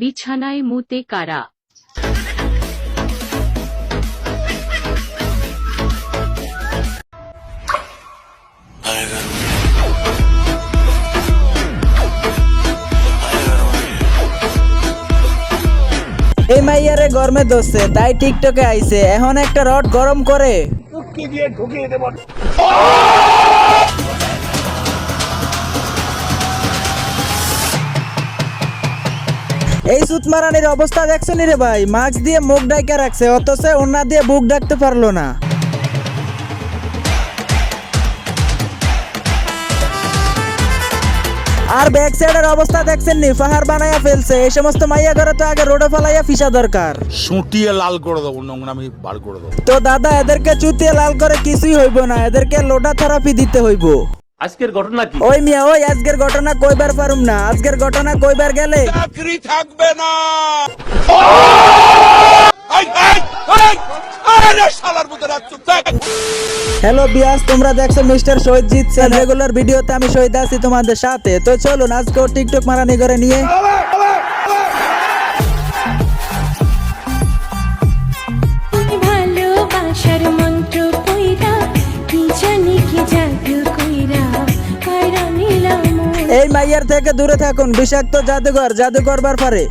বিছানায় মুতে কারা? এই মাইয়ারে গরমে দোষে তাই টিকটকে আইছে। এখন একটা রড গরম করে। এই সুতমারানির অবস্থা দেখছ নি রে ভাই? মাস্ক দিয়ে মুখ ডাইকে রাখছে অথচ ওনা দিয়ে বুক ডাকতে পারল না। আর ব্যাক সাইডের অবস্থা দেখছেন নি পাহাড় বানাইয়া ফেলছে। এই সমস্ত মাইয়া ঘরে তো আগে রোডে ফেলাইয়া ফিসা দরকার। সুটিয়ে লাল করে দেবো নোংরামি বার করে দেবো। তো দাদা এদেরকে চুতিয়ে লাল করে কিছুই হইব না এদেরকে লোটা থেরাপি দিতে হইব। আজকের ঘটনা কি? ওই মিয়া ওই আজকের ঘটনা কইবার পারুম না। আজকের ঘটনা কইবার গেলে চাকরি থাকবে না। হ্যালো বিয়াস তোমরা দেখছ মিস্টার শহীদ জিতছেন রেগুলার ভিডিওতে আমি শহীদ আছি তোমাদের সাথে। তো চলুন আজকেও টিকটক মারানি করে নিয়ে এই মাইয়ার থেকে দূরে থাকুন বিষাক্ত জাদুঘর জাদু করবার পারে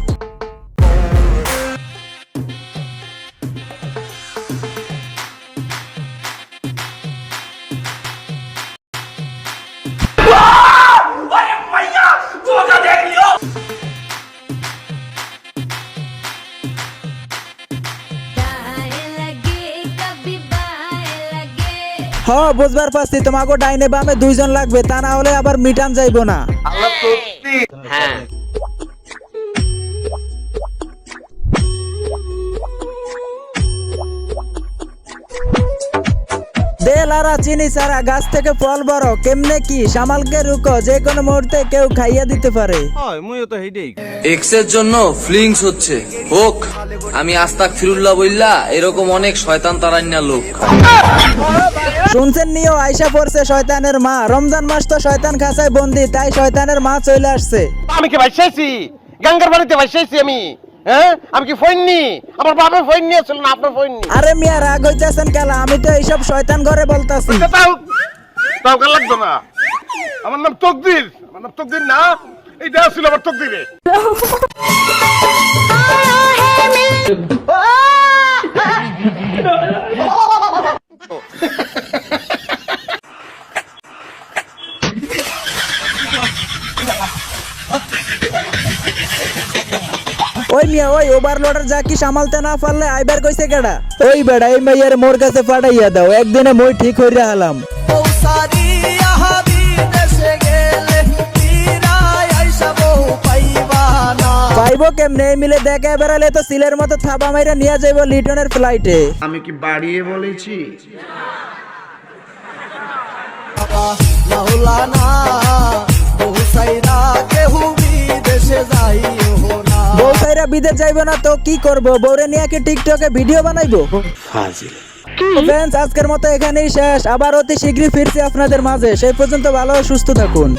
হ বুঝবার পারছি তোমাকে ডাইনে বামে দুইজন লাগবে তা না হলে আবার মিটান যাইবো না। দে লারা চিনি সারা গাছ থেকে ফল বড়। কেমনে কি? সামালকে রুকো যে কোনো মুহূর্তে কেউ খাইয়া দিতে পারে। এক্সের জন্য ফ্লিংস হচ্ছে। হোক আমি আস্তাক ফিরুল্লাহ বইল্লা এরকম অনেক শয়তান তারান্না লোক। শুনছেন নিও আইসা পড়ছে শয়তানের মা। রমজান মাস তো শয়তান খাসায় বন্দি তাই শয়তানের মা চলে আসছে। আমি কি ভাইসাইছি গঙ্গার বাড়িতে ভাইসাইছি আমি। হ্যাঁ? আমি কি ফোন নি আমার বাবার ফোন নিয়েছিল না আপনার ফোন আরে মিয়া রাগ হইতেছেন কেলা আমি তো এইসব শয়তান ঘরে বলতাছি। তাও তাও কাল না? আমার নাম তকদির। আমার নাম তকদির না এইটা ছিল আমার তকদিরে। ওই মিয়া ওই ওভারলোডার যা কি সামালতে না পারলে আইবার কইছে কেডা? ওই বেড়া এই মাইয়ার মোর কাছে পাঠাইয়া দাও একদিনে মই ঠিক হইরা হালাম। পাইবো কেমনে? মিলে দেখে বেড়ালে তো সিলের মতো থাবা মাইরা নিয়ে যাইবো লিটনের ফ্লাইটে আমি কি বাড়িয়ে বলেছি? বউ বিদেশ যাইবো না তো কি করব? বউরে নিয়ে কি টিকটকে ভিডিও বানাইবো? ফ্রেন্ডস আজকের মতো এখানেই শেষ। আবার অতি শীঘ্রই ফিরছি আপনাদের মাঝে। সেই পর্যন্ত ভালো সুস্থ থাকুন।